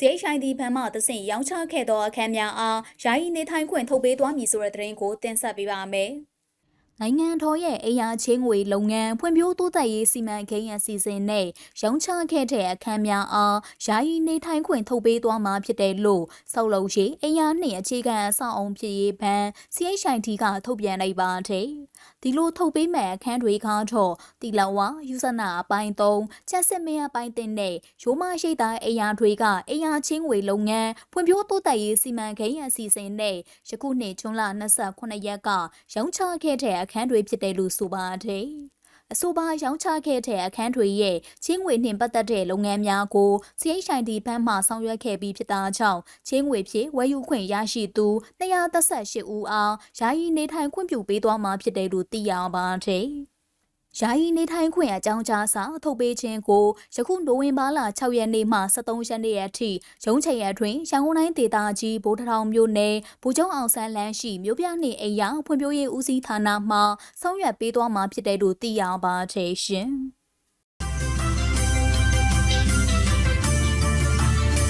CHID ဘဏ်မှတဆင့်ရောင်းချခဲ့သောအခန်းများအားယာယီနေထိုင်ခွင့်ထုတ်ပေးသွားမည်ဆိုတဲ့သတင်းကိုတင်ဆက်ပေးပါမယ်။နိုင်ငံတော်ရဲ့အရာချင်းငွေလုပ်ငန်းဖွံ့ဖြိုးတိုးတက်ရေးစီမံကိန်းအစီအစဉ်နဲ့ရောင်းချခဲ့တဲ့အခန်းများအားယာယီနေထိုင်ခွင့်ထုတ်ပေးသွားမှာဖြစ်တယ်လို့စောက်လုံးရှိအရာနှင့်အခြေခံအဆောက်အုံဖြစ်ရေးဘဏ် CHID ကထုတ်ပြန်လိုက်ပါတယ်။ ဒီလိုထုတ်ပေးမဲ့အခန်းတွေကတော့တီလာဝါယူဇနာအပိုင်း3ချက်စစ်မင်းအပိုင်းတင်နဲ့ရိုးမရှိတာအရာတွေကအရာချင်းငွေလုပ်ငန်းဖွံ့ဖြိုးတိုးတက်ရေးစီမံကိန်းအစီအစဉ်နဲ့ယခုနှစ်ဇွန်လ29ရက်ကရောင်းချခဲ့တဲ့အခန်းတွေဖြစ်တယ်လို့ဆိုပါတယ်။ အဆိုပါရောင်းချခဲ့တဲ့အခန်းတွေရဲ့ချင်းငွေနှင့်ပတ်သက်တဲ့လုပ်ငန်းများကို CHID ဘဏ်မှဆောင်ရွက်ခဲ့ပြီးဖြစ်တာကြောင့်ချင်းငွေဖြင့်ဝယ်ယူခွင့်ရရှိသူ238ဦးအားယာယီနေထိုင်ခွင့်ပြုပေးသွားမှာဖြစ်တယ်လို့သိရပါတယ်။ ယာယီနေထိုင်ခွင့်အကြောင်းကြားစာထုတ်ပေးခြင်းကိုယခုနိုဝင်ဘာလ6ရက်နေ့မှ23ရက်နေ့အထိရုံးချိန်အတွင်းရန်ကုန်တိုင်းဒေသကြီးဗိုလ်ထထောင်မြို့နယ်ဘူကျုံအောင်ဆန်းလမ်းရှိမြို့ပြနေအိမ်ရဖွံ့ဖြိုးရေးဦးစီးဌာနမှဆောင်ရွက်ပေးသွားမှာဖြစ်တယ်လို့သိရပါတယ်ရှင်။